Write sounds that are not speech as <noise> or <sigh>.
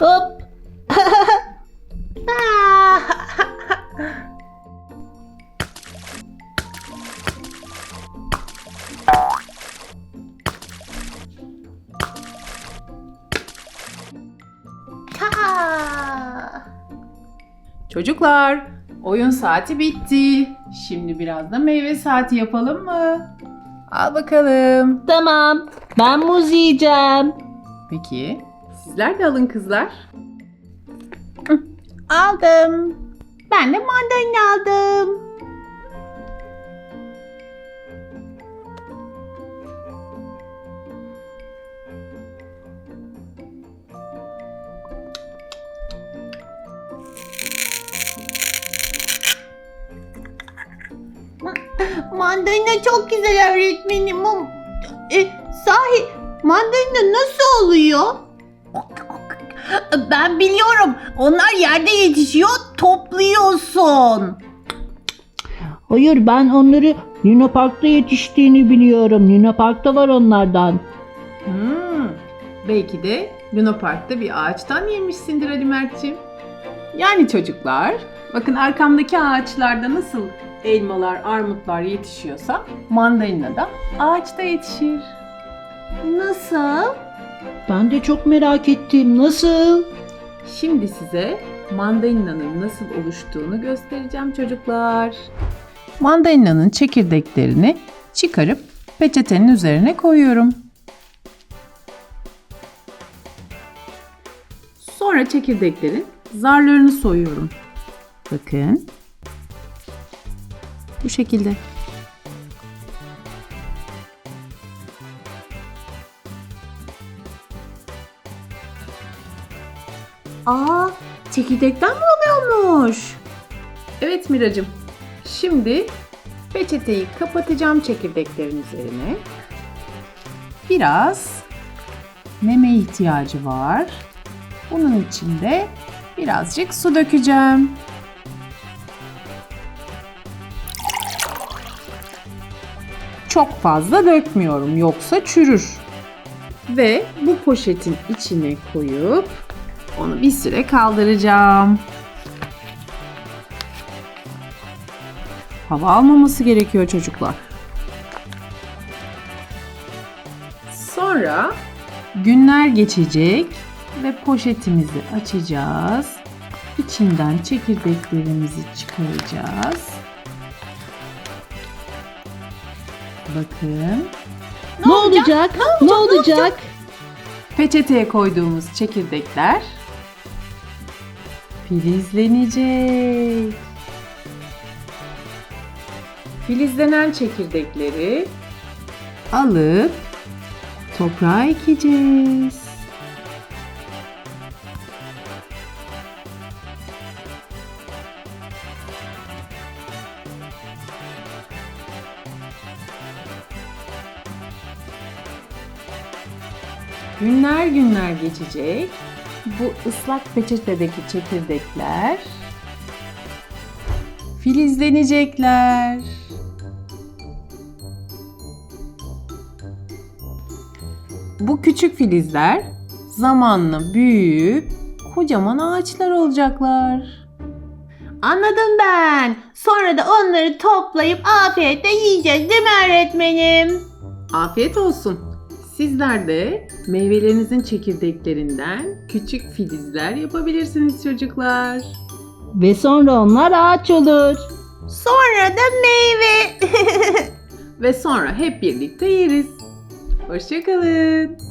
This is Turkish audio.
Hop. <laughs> Çocuklar, oyun saati bitti. Şimdi biraz da meyve saati yapalım mı? Al bakalım. tamam. Ben muz yiyeceğim. Peki, sizler de alın kızlar. Aldım. Ben de mandalina aldım. Mandalina çok güzel öğretmenim. E, sahi mandalina nasıl oluyor? Ben biliyorum. Onlar yerde yetişiyor, topluyorsun. Hayır ben onları Luna Park'ta yetiştiğini biliyorum. Luna Park'ta var onlardan. Hmm, belki de Luna Park'ta bir ağaçtan yemişsindir Ali Mert'ciğim. Yani çocuklar, bakın arkamdaki ağaçlarda nasıl elmalar, armutlar yetişiyorsa mandalina da ağaçta yetişir. Nasıl? Ben de çok merak ettim. Nasıl? Şimdi size mandalina'nın nasıl oluştuğunu göstereceğim çocuklar. Mandalina'nın çekirdeklerini çıkarıp peçetenin üzerine koyuyorum. Sonra çekirdeklerin zarlarını soyuyorum. Bakın. Bu şekilde. Aa, çekirdekten mi oluyormuş? Evet Miracım. Şimdi peçeteyi kapatacağım çekirdeklerin üzerine. Biraz meme ihtiyacı var. Bunun için de birazcık su dökeceğim. Çok fazla dökmüyorum yoksa çürür. Ve bu poşetin içine koyup onu bir süre kaldıracağım. Hava almaması gerekiyor çocuklar. Sonra günler geçecek ve poşetimizi açacağız. İçinden çekirdeklerimizi çıkaracağız. Bakın. Ne, olacak? Ne olacak? Peçeteye koyduğumuz çekirdekler filizlenecek. Filizlenen çekirdekleri alıp toprağa ekeceğiz. Günler günler geçecek. Bu ıslak peçetedeki çekirdekler filizlenecekler. Bu küçük filizler zamanla büyüyüp kocaman ağaçlar olacaklar. Anladım ben. Sonra da onları toplayıp afiyetle yiyeceğiz değil mi öğretmenim? Afiyet olsun. Sizler de meyvelerinizin çekirdeklerinden küçük filizler yapabilirsiniz çocuklar. Ve sonra onlar ağaç olur. Sonra da meyve. <laughs> Ve sonra hep birlikte yeriz. Hoşçakalın.